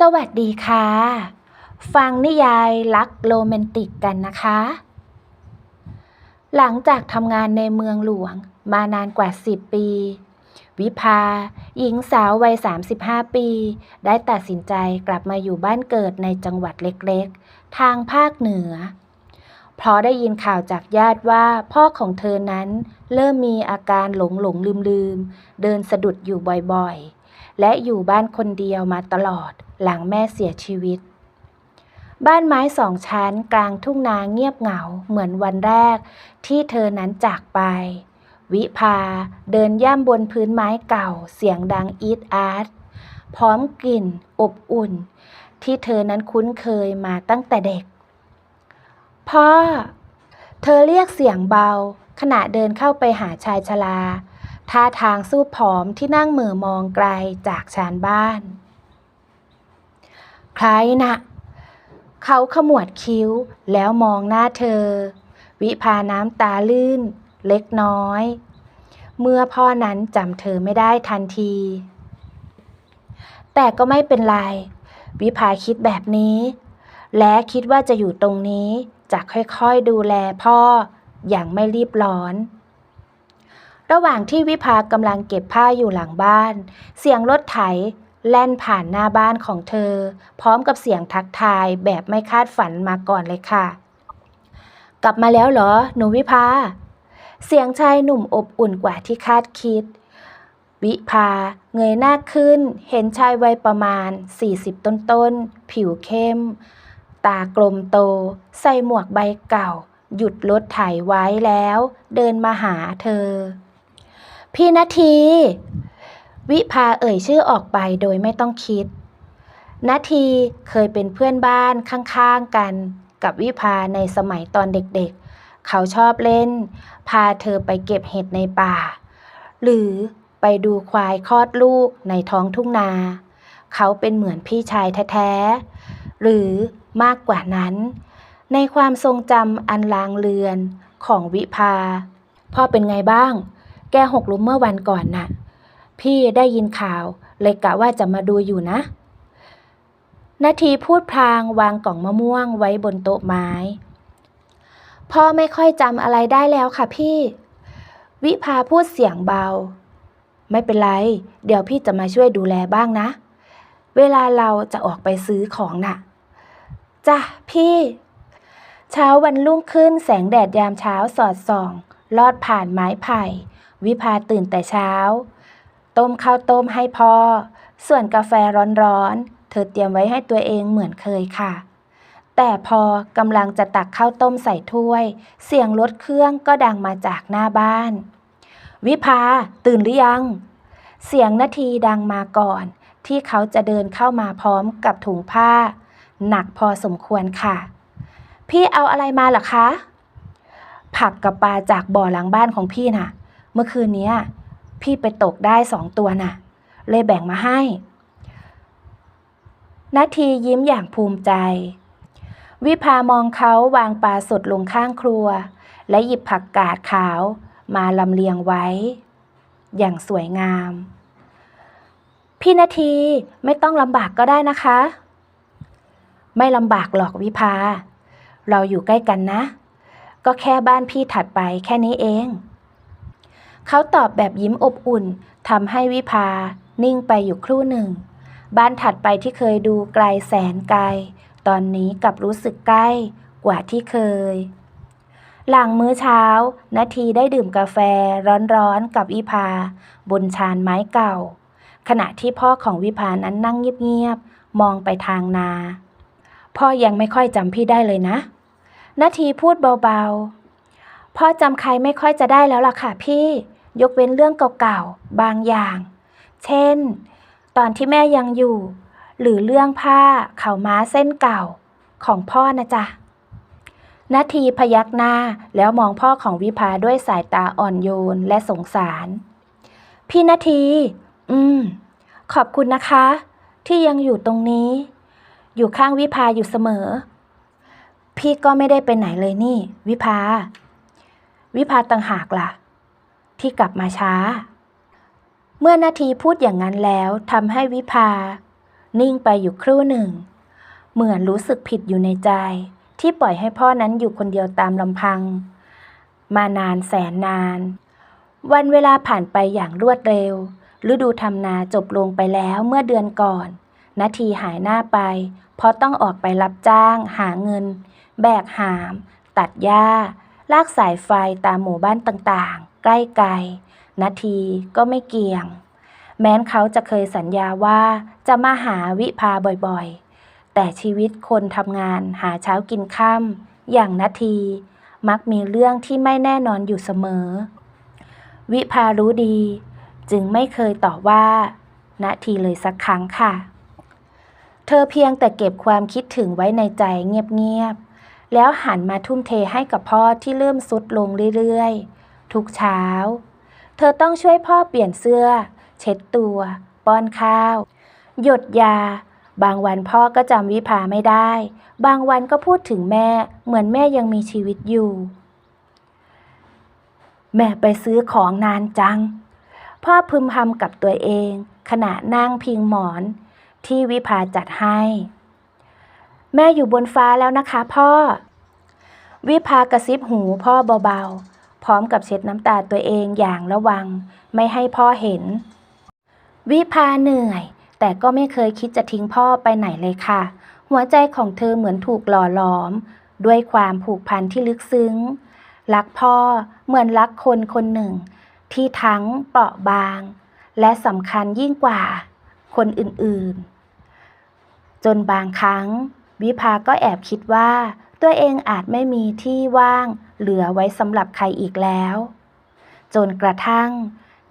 สวัสดีค่ะ ฟังนิยายรักโรแมนติกกันนะคะ หลังจากทำงานในเมืองหลวงมานานกว่า 10 ปี วิภา หญิงสาววัย 35 ปี ได้ตัดสินใจกลับมาอยู่บ้านเกิดในจังหวัดเล็กๆ ทางภาคเหนือ เพราะได้ยินข่าวจากญาติว่าพ่อของเธอนั้น เริ่มมีอาการหลงหลงลืมลืมเดินสะดุดอยู่บ่อยๆ และอยู่บ้านคนเดียวมาตลอด หลังแม่เสียชีวิต บ้านไม้สองชั้นกลางทุ่งนาเงียบเหงาเหมือนวันแรกที่เธอนั้นจากไป วิภาเดินย่ำบนพื้นไม้เก่าเสียงดังอีดอาร์ตพร้อมกลิ่นอบอุ่น ที่เธอนั้นคุ้นเคยมาตั้งแต่เด็ก พ่อ เธอเรียกเสียงเบา ขณะเดินเข้าไปหาชายชราท่าทางสู้ผอมที่นั่งเหม่อมองไกลจากชานบ้าน ใครนะเขาขมวดคิ้วแล้วมองหน้าเธอ วิพาน้ำตาลื่น เล็กน้อย เมื่อพ่อนั้นจำเธอไม่ได้ทันที แต่ก็ไม่เป็นไร วิภาคิดแบบนี้ และคิดว่าจะอยู่ตรงนี้จะค่อยๆดูแลพ่ออย่างไม่รีบร้อน ระหว่างที่วิภากำลังเก็บผ้าอยู่หลังบ้าน เสียงรถไถ แล่นผ่านหน้าบ้านของเธอ พร้อมกับเสียงทักทายแบบไม่คาดฝันมาก่อนเลยค่ะ กลับมาแล้วเหรอ หนูวิภา เสียงชายหนุ่มอบอุ่นกว่าที่คาดคิด วิภาเงยหน้าขึ้น เห็นชายวัยประมาณ 40 ต้นๆ ผิวเข้ม ตากลมโต ใส่หมวกใบเก่า หยุดรถไถไว้แล้ว เดินมาหาเธอ พี่นาที วิภาเอ่ยชื่อออกไปโดยไม่ต้องคิด นาทีเคยเป็นเพื่อนบ้านข้างๆกันกับวิภาในสมัยตอนเด็กๆ เขาชอบเล่น พาเธอไปเก็บเห็ดในป่า หรือไปดูควายคลอดลูกในท้องทุ่งนา เขาเป็นเหมือนพี่ชายแท้ๆ หรือมากกว่านั้น ในความทรงจำอันลางเลือนของวิภา พ่อเป็นไงบ้าง แกหกล้มเมื่อวันก่อนน่ะ พี่ได้ยินข่าว เลยกะว่าจะมาดูอยู่นะ นาทีพูดพลางวางกล่องมะม่วงไว้บนโต๊ะไม้ พ่อไม่ค่อยจำอะไรได้แล้วค่ะพี่ วิภาพูดเสียงเบา ไม่เป็นไร เดี๋ยวพี่จะมาช่วยดูแลบ้างนะ เวลาเราจะออกไปซื้อของน่ะจ้ะพี่ เช้าวันรุ่งขึ้นแสงแดดยามเช้าสอดส่อง ลอดผ่านไม้ไผ่ วิภาตื่นแต่เช้า ต้มข้าวต้มให้พ่อ ส่วนกาแฟร้อนๆ เธอเตรียมไว้ให้ตัวเองเหมือนเคยค่ะ แต่พอกำลังจะตักข้าวต้มใส่ถ้วย เสียงรถเครื่องก็ดังมาจากหน้าบ้าน วิภาตื่นหรือยัง เสียงนาทีดังมาก่อน ที่เขาจะเดินเข้ามาพร้อมกับถุงผ้า หนักพอสมควรค่ะ พี่เอาอะไรมาล่ะคะ ผักกับปลาจากบ่อหลังบ้านของพี่น่ะ เมื่อคืนเนี้ย พี่ไปตกได้สองตัวน่ะ เลยแบ่งมาให้ นาทียิ้มอย่างภูมิใจ วิภามองเขาวางปลาสดลงข้างครัว และหยิบผักกาดขาวมาลำเลียงไว้ อย่างสวยงาม พี่นาทีไม่ต้องลำบากก็ได้นะคะ ไม่ลำบากหรอกวิภา เราอยู่ใกล้กันนะ ก็แค่บ้านพี่ถัดไปแค่นี้เอง เขาตอบแบบยิ้มอบอุ่นทำให้วิภา นิ่งไปอยู่ครู่หนึ่ง บ้านถัดไปที่เคยดูไกลแสนไกล ตอนนี้กลับรู้สึกใกล้กว่าที่เคย หลังมื้อเช้า นาทีได้ดื่มกาแฟร้อนๆกับวิภา บนชานไม้เก่า ขณะที่พ่อของวิภานั้นนั่งเงียบๆ มองไปทางนา พ่อยังไม่ค่อยจำพี่ได้เลยนะ นาทีพูดเบาๆ พ่อจำใครไม่ค่อยจะได้แล้วล่ะค่ะพี่ ยกเว้นเรื่องเก่าๆ บางอย่าง เช่น ตอนที่แม่ยังอยู่ หรือเรื่องผ้าเข่าม้าเส้นเก่าของพ่อนะจ๊ะนาทีพยักหน้าแล้วมองพ่อของวิภาด้วยสายตาอ่อนโยนและสงสาร พี่นาที อืม ขอบคุณนะคะ ที่ยังอยู่ตรงนี้ อยู่ข้างวิภาอยู่เสมอ พี่ก็ไม่ได้ไปไหนเลยนี่ วิภา วิภาต่างหากล่ะ ที่กลับมาช้า เมื่อนาทีพูดอย่างนั้นแล้วทำให้วิภา นิ่งไปอยู่ครู่หนึ่ง เหมือนรู้สึกผิดอยู่ในใจ ที่ปล่อยให้พ่อนั้นอยู่คนเดียวตามลำพัง มานานแสนนาน วันเวลาผ่านไปอย่างรวดเร็ว ฤดูทำนาจบลงไปแล้วเมื่อเดือนก่อนนาทีหายหน้าไป เพราะต้องออกไปรับจ้าง หาเงิน แบกหาม ตัดหญ้า ลากสายไฟตามหมู่บ้านต่างๆ ใกล้ไกล นาทีก็ไม่เกี่ยง แม้นเขาจะเคยสัญญาว่าจะมาหาวิภาบ่อยๆ แต่ชีวิตคนทำงานหาเช้ากินค่ำอย่างนาที มักมีเรื่องที่ไม่แน่นอนอยู่เสมอ วิภารู้ดี จึงไม่เคยต่อว่านาทีเลยสักครั้งค่ะ เธอเพียงแต่เก็บความคิดถึงไว้ในใจเงียบๆแล้วหันมาทุ่มเทให้กับพ่อที่เริ่มสุดลงเรื่อยๆ ทุกเช้า เธอต้องช่วยพ่อเปลี่ยนเสื้อ เช็ดตัว ป้อนข้าว หยดยา บางวันพ่อก็จำวิภาไม่ได้ บางวันก็พูดถึงแม่ เหมือนแม่ยังมีชีวิตอยู่ แม่ไปซื้อของนานจัง พ่อพึมพำกับตัวเอง ขณะนั่งพิงหมอน ที่วิภาจัดให้ แม่อยู่บนฟ้าแล้วนะคะพ่อวิภากระซิบหูพ่อเบาๆ พร้อมกับเช็ดน้ำตาตัวเองอย่างระวัง ไม่ให้พ่อเห็น วิภาเหนื่อย แต่ก็ไม่เคยคิดจะทิ้งพ่อไปไหนเลยค่ะ หัวใจของเธอเหมือนถูกหล่อหลอม ด้วยความผูกพันที่ลึกซึ้ง รักพ่อเหมือนรักคนคนหนึ่ง ที่ทั้งเปราะบาง และสำคัญยิ่งกว่า คนอื่นๆ จนบางครั้ง วิภาก็แอบคิดว่า ตัวเองอาจไม่มีที่ว่าง เหลือไว้สำหรับใครอีกแล้ว จนกระทั่ง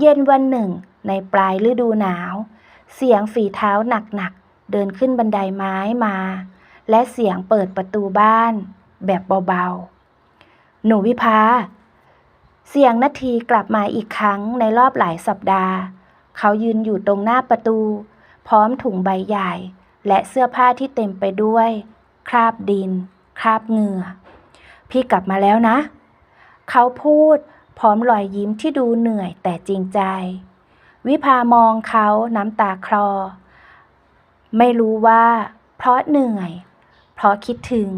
เย็นวันหนึ่ง ในปลายฤดูหนาว เสียงฝีเท้าหนักๆ เดินขึ้นบันไดไม้มา และเสียงเปิดประตูบ้าน แบบเบาๆ หนูวิภาเสียงนาทีกลับมาอีกครั้งในรอบหลายสัปดาห์ เขายืนอยู่ตรงหน้าประตู พร้อมถุงใบใหญ่ และเสื้อผ้าที่เต็มไปด้วย คราบดิน คราบเหงื่อ พี่กลับมาแล้วนะ เขาพูดพร้อมรอยยิ้มที่ดูเหนื่อยแต่จริงใจ วิภามองเขาน้ำตาคลอ ไม่รู้ว่า เพราะเหนื่อย เพราะคิดถึง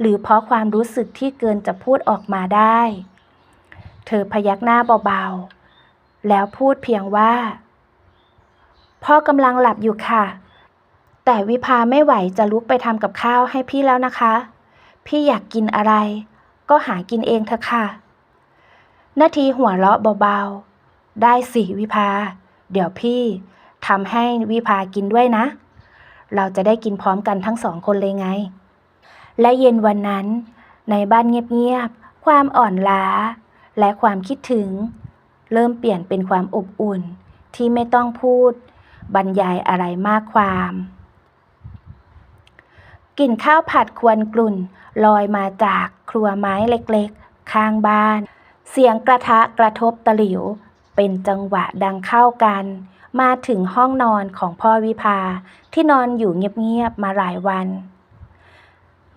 หรือเพราะความรู้สึกที่เกินจะพูดออกมาได้ เธอพยักหน้าเบาๆ แล้วพูดเพียงว่า พ่อกำลังหลับอยู่ค่ะ แต่วิภาไม่ไหวจะลุกไปทำกับข้าวให้พี่แล้วนะคะ พี่อยากกินอะไร ก็หากินเองเถอะค่ะ นาทีหัวเราะเบาๆ ได้สิวิภา เดี๋ยวพี่ทำให้วิภากินด้วยนะ เราจะได้กินพร้อมกันทั้งสองคนเลยไง และเย็นวันนั้น ในบ้านเงียบๆ ความอ่อนล้า และความคิดถึง เริ่มเปลี่ยนเป็นความอบอุ่นที่ไม่ต้องพูด บรรยายอะไรมากความ กลิ่นข้าวผัดควนกลุ่น ลอยมาจากครัวไม้เล็กๆ ข้างบ้าน เสียงกระทะกระทบตะหลิว เป็นจังหวะดังเข้ากัน มาถึงห้องนอนของพ่อวิภาที่นอนอยู่เงียบๆ มาหลายวัน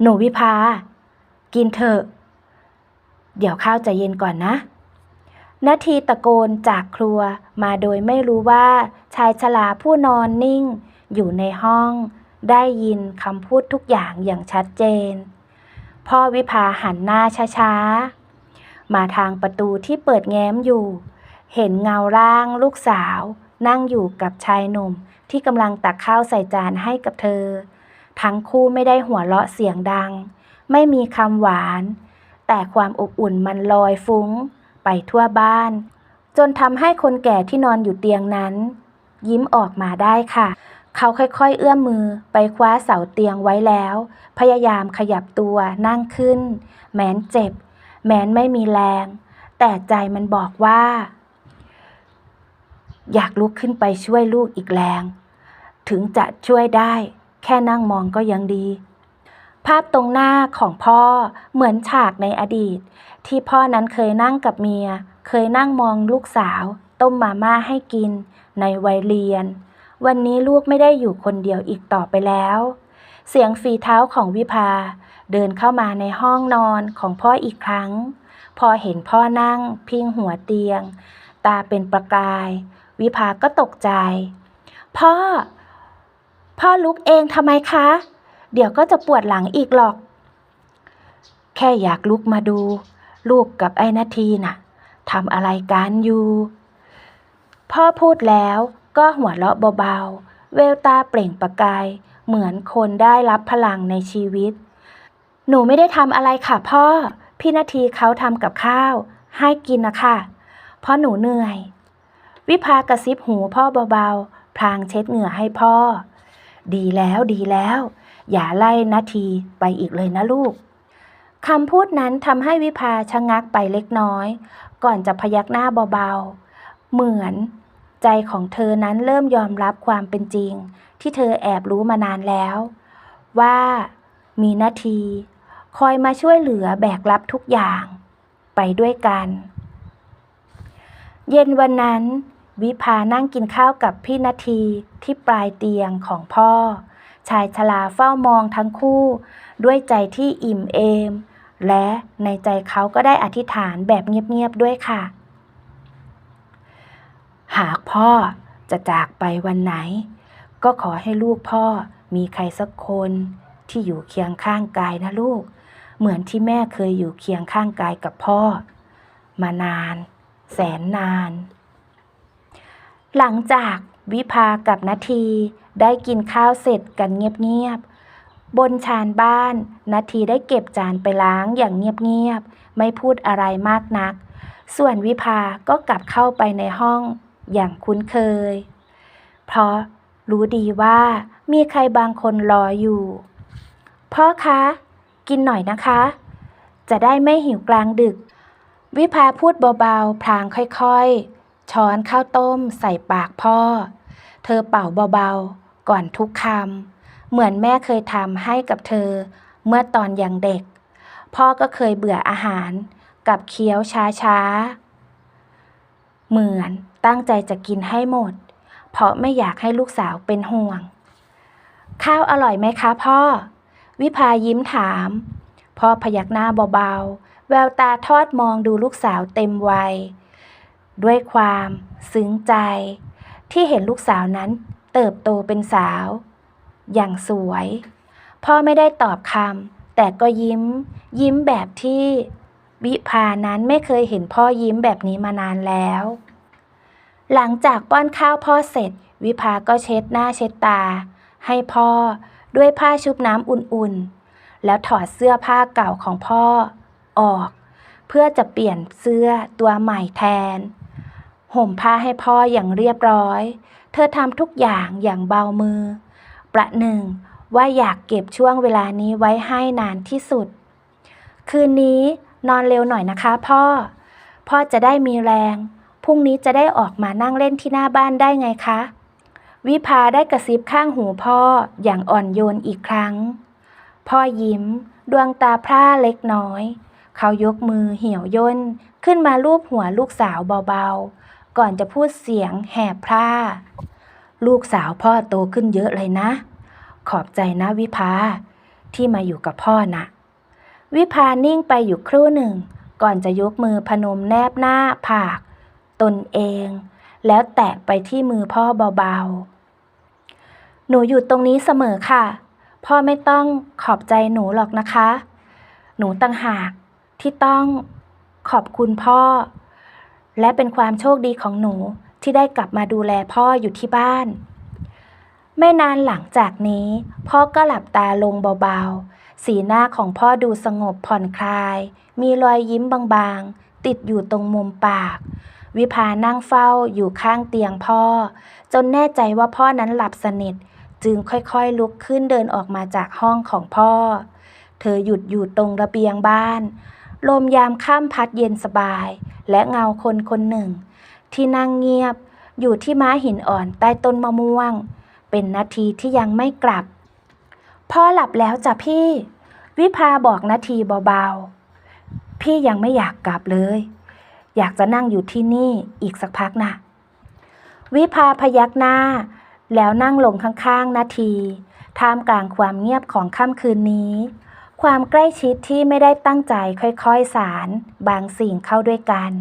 หนูวิภา กินเถอะ เดี๋ยวข้าวจะเย็นก่อนนะนาทีตะโกนจากครัวมาโดยไม่รู้ว่าชายชราผู้นอนนิ่งอยู่ในห้อง ได้ยินคำพูดทุกอย่างอย่างชัดเจน พ่อวิภาหันหน้าช้าๆ มาทางประตูที่เปิดแง้มอยู่ เห็นเงาร่างลูกสาว นั่งอยู่กับชายหนุ่มที่กำลังตักข้าวใส่จานให้กับเธอ ทั้งคู่ไม่ได้หัวเราะเสียงดัง ไม่มีคำหวาน แต่ความอบอุ่นมันลอยฟุ้ง ไปทั่วบ้าน จนทำให้คนแก่ที่นอนอยู่เตียงนั้น ยิ้มออกมาได้ค่ะ เขาค่อยๆ เอื้อมมือไปคว้าเสาเตียงไว้แล้ว พยายามขยับตัวนั่งขึ้น แม้นเจ็บ แม้นไม่มีแรง แต่ใจมันบอกว่า อยากลุกขึ้นไปช่วยลูกอีกแรง ถึงจะช่วยได้ แค่นั่งมองก็ยังดี ภาพตรงหน้าของพ่อเหมือนฉากในอดีต ที่พ่อนั้นเคยนั่งกับเมีย เคยนั่งมองลูกสาว ต้มมาม่าให้กินในวัยเรียน วันนี้ลูกไม่ได้อยู่คนเดียวอีกต่อไปแล้ว เสียงฝีเท้าของวิภา เดินเข้ามาในห้องนอนของพ่ออีกครั้ง พอเห็นพ่อนั่ง พิงหัวเตียง ตาเป็นประกาย วิภาก็ตกใจ พ่อ พ่อลุกเองทำไมคะ เดี๋ยวก็จะปวดหลังอีกหรอก แค่อยากลุกมาดู ลูกกับไอ้นาทีน่ะทำอะไรกันอยู่พ่อพูดแล้ว ก็หัวเราะเบาๆเวลตาเปล่งประกาย เหมือนคนได้รับพลังในชีวิต หนูไม่ได้ทำอะไรค่ะพ่อ พี่นาทีเขาทำกับข้าว ให้กินนะคะเพราะหนูเหนื่อย วิภากระซิบหูพ่อเบาๆ พลางเช็ดเหงื่อให้พ่อ ดีแล้วดีแล้ว อย่าไล่นาทีไปอีกเลยนะลูกคำพูดนั้นทำให้วิภาชะงักไปเล็กน้อย ก่อนจะพยักหน้าเบาๆ เหมือน ใจของเธอนั้นเริ่มยอมรับความเป็นจริง ที่เธอแอบรู้มานานแล้ว ว่ามีนาทีคอยมาช่วยเหลือแบกรับทุกอย่าง ไปด้วยกัน เย็นวันนั้น วิภานั่งกินข้าวกับพี่นาทีที่ปลายเตียงของพ่อ ชายชราเฝ้ามองทั้งคู่ ด้วยใจที่อิ่มเอม และในใจเขาก็ได้อธิษฐานแบบเงียบๆด้วยค่ะ หากพ่อจะจากไปวันไหน ก็ขอให้ลูกพ่อมีใครสักคนที่อยู่เคียงข้างกายนะลูก เหมือนที่แม่เคยอยู่เคียงข้างกายกับพ่อ มานาน แสนนาน หลังจากวิภากับนาทีได้กินข้าวเสร็จกันเงียบๆ บนชานบ้าน นาทีได้เก็บจานไปล้างอย่างเงียบๆ ไม่พูดอะไรมากนัก ส่วนวิภาก็กลับเข้าไปในห้อง อย่างคุ้นเคย เพราะรู้ดีว่ามีใครบางคนรออยู่ พ่อคะ กินหน่อยนะคะ จะได้ไม่หิวกลางดึก วิภาพูดเบาๆ พลางค่อยๆ ช้อนข้าวต้มใส่ปากพ่อ เธอเป่าเบาๆ ก่อนทุกคำ เหมือนแม่เคยทำให้กับเธอเมื่อตอนยังเด็ก พ่อก็เคยเบื่ออาหารกับเคี้ยวช้าๆ เหมือนตั้งใจจะกินให้หมด เพราะไม่อยากให้ลูกสาวเป็นห่วง ข้าวอร่อยไหมคะพ่อ วิภายิ้มถาม พ่อพยักหน้าเบาๆ แววตาทอดมองดูลูกสาวเต็มวัย ด้วยความซึ้งใจ ที่เห็นลูกสาวนั้นเติบโตเป็นสาว อย่างสวย พ่อไม่ได้ตอบคำแต่ก็ยิ้ม ยิ้มแบบที่ วิภานั้นไม่เคยเห็นพ่อยิ้มแบบนี้มานานแล้ว หลังจากป้อนข้าวพ่อเสร็จ วิภาก็เช็ดหน้าเช็ดตา ให้พ่อด้วยผ้าชุบน้ำอุ่นๆ แล้วถอดเสื้อผ้าเก่าของพ่อออก เพื่อจะเปลี่ยนเสื้อตัวใหม่แทน ห่มผ้าให้พ่ออย่างเรียบร้อย เธอทำทุกอย่างอย่างเบามือ ประหนึ่งว่าอยากเก็บช่วงเวลานี้ไว้ให้นานที่สุด คืนนี้ นอนเร็วหน่อยนะคะ พ่อ พ่อจะได้มีแรง พรุ่งนี้จะได้ออกมานั่งเล่นที่หน้าบ้านได้ไงคะ วิภาได้กระซิบข้างหูพ่ออย่างอ่อนโยนอีกครั้ง พ่อยิ้ม ดวงตาพร่าเล็กน้อย เขายกมือเหี่ยวย่น ขึ้นมาลูบหัวลูกสาวเบาๆ ก่อนจะพูดเสียงแหบพร่า ลูกสาวพ่อโตขึ้นเยอะเลยนะ ขอบใจนะวิภาที่มาอยู่กับพ่อนะ วิภานิ่งไปอยู่ครู่หนึ่ง ก่อนจะยกมือพนมแนบหน้าผาก ตนเอง แล้วแตะไปที่มือพ่อเบาๆ หนูอยู่ตรงนี้เสมอค่ะ พ่อไม่ต้องขอบใจหนูหรอกนะคะ หนูต่างหากที่ต้องขอบคุณพ่อ และเป็นความโชคดีของหนูที่ได้กลับมาดูแลพ่ออยู่ที่บ้าน ไม่นานหลังจากนี้ พ่อก็หลับตาลงเบาๆ สีหน้าของพ่อดูสงบผ่อนคลาย มีรอยยิ้มบางๆ ติดอยู่ตรงมุมปาก วิภานั่งเฝ้าอยู่ข้างเตียงพ่อ จนแน่ใจว่าพ่อนั้นหลับสนิท จึงค่อยๆลุกขึ้นเดินออกมาจากห้องของพ่อ เธอหยุดอยู่ตรงระเบียงบ้าน ลมยามค่ำพัดเย็นสบาย และเงาคนคนหนึ่ง ที่นั่งเงียบอยู่ที่ม้าหินอ่อนใต้ต้นมะม่วง เป็นนาทีที่ยังไม่กลับ พ่อหลับแล้วจ้ะพี่ วิภาบอกนาทีเบาๆ พี่ยังไม่อยากกลับเลย อยากจะนั่งอยู่ที่นี่อีกสักพักนะวิภาพยักหน้า แล้วนั่งลงข้างๆนาทีท่ามกลางความเงียบของค่ำคืนนี้ ความใกล้ชิดที่ไม่ได้ตั้งใจค่อยๆสาร บางสิ่งเข้าด้วยกัน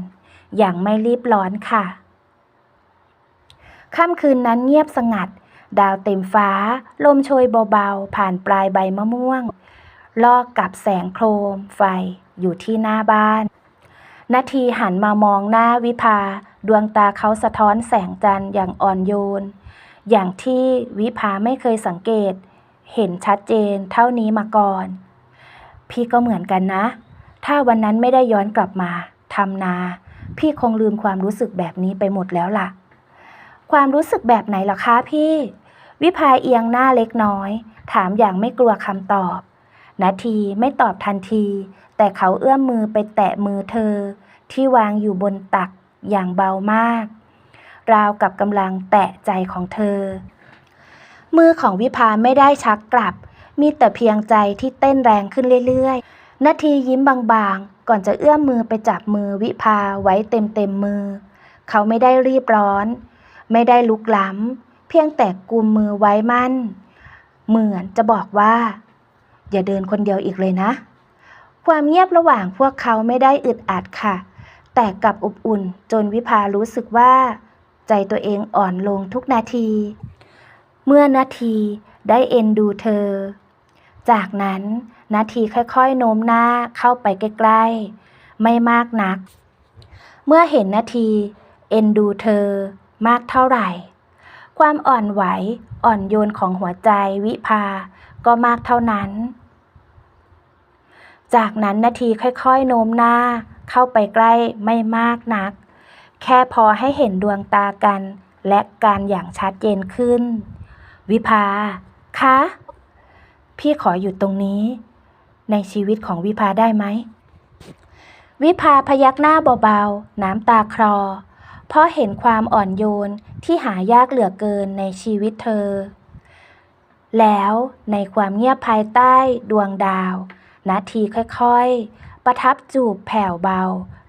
อย่างไม่รีบร้อนค่ะ ค่ำคืนนั้นเงียบสงัด ดาวเต็มฟ้า ลมโชยเบาๆ ผ่านปลายใบมะม่วง ลอกกับแสงโครม ไฟอยู่ที่หน้าบ้าน นาทีหันมามองหน้าวิภา ดวงตาเขาสะท้อนแสงจันทร์อย่างอ่อนโยน อย่างที่วิภาไม่เคยสังเกต เห็นชัดเจนเท่านี้มาก่อน พี่ก็เหมือนกันนะ ถ้าวันนั้นไม่ได้ย้อนกลับมาทำนา พี่คงลืมความรู้สึกแบบนี้ไปหมดแล้วล่ะ ความรู้สึกแบบไหนล่ะคะพี่ วิภาเอียงหน้าเล็กน้อย ถามอย่างไม่กลัวคำตอบ นาทีไม่ตอบทันที แต่เขาเอื้อมมือไปแตะมือเธอ ที่วางอยู่บนตักอย่างเบามาก ราวกับกำลังแตะใจของเธอ มือของวิภาไม่ได้ชักกลับ มีแต่เพียงใจที่เต้นแรงขึ้นเรื่อยๆ นาทียิ้มบางๆ ก่อนจะเอื้อมมือไปจับมือวิภาไว้เต็มๆมือ เขาไม่ได้รีบร้อน ไม่ได้ลุกล้ำ พียงแต่กุมมือไว้มั่น เหมือนจะบอกว่า อย่าเดินคนเดียวอีกเลยนะ ความเงียบระหว่างพวกเขาไม่ได้อึดอัดค่ะ แต่กลับอบอุ่นจนวิภารู้สึกว่า ใจตัวเองอ่อนลงทุกนาที เมื่อนาทีได้เอ็นดูเธอ จากนั้นนาทีค่อยๆโน้มหน้าเข้าไปใกล้ๆ ไม่มากนัก เมื่อเห็นนาที เอ็นดูเธอมากเท่าไหร่ ความอ่อนไหว อ่อนโยนของหัวใจวิภา ก็มากเท่านั้น จากนั้นนาทีค่อยๆ โน้มหน้า เข้าไปใกล้ไม่มากนัก แค่พอให้เห็นดวงตากัน และการอย่างชัดเจนขึ้น วิภา คะ พี่ขออยู่ตรงนี้ ในชีวิตของวิภาได้ไหม วิภาพยักหน้าเบาๆ น้ำตาคลอ เพราะเห็นความอ่อนโยนที่หายากเหลือเกินในชีวิตเธอ แล้วในความเงียบภายใต้ดวงดาว นาทีค่อยๆ ประทับจูบแผ่วเบา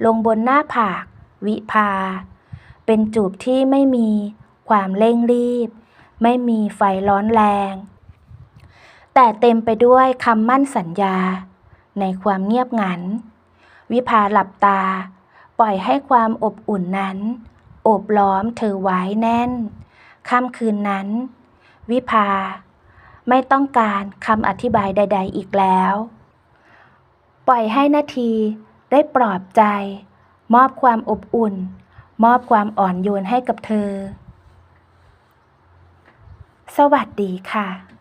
ลงบนหน้าผาก วิภา เป็นจูบที่ไม่มีความเร่งรีบ ไม่มีไฟร้อนแรง แต่เต็มไปด้วยคำมั่นสัญญา ในความเงียบงัน วิภาหลับตา ปล่อยให้ความอบอุ่นนั้น โอบล้อมเธอไว้แน่น ค่ำคืนนั้น วิภา ไม่ต้องการคำอธิบายใด ๆ อีกแล้ว ปล่อยให้นาทีได้ปลอบใจ มอบความอบอุ่น มอบความอ่อนโยนให้กับเธอ สวัสดีค่ะ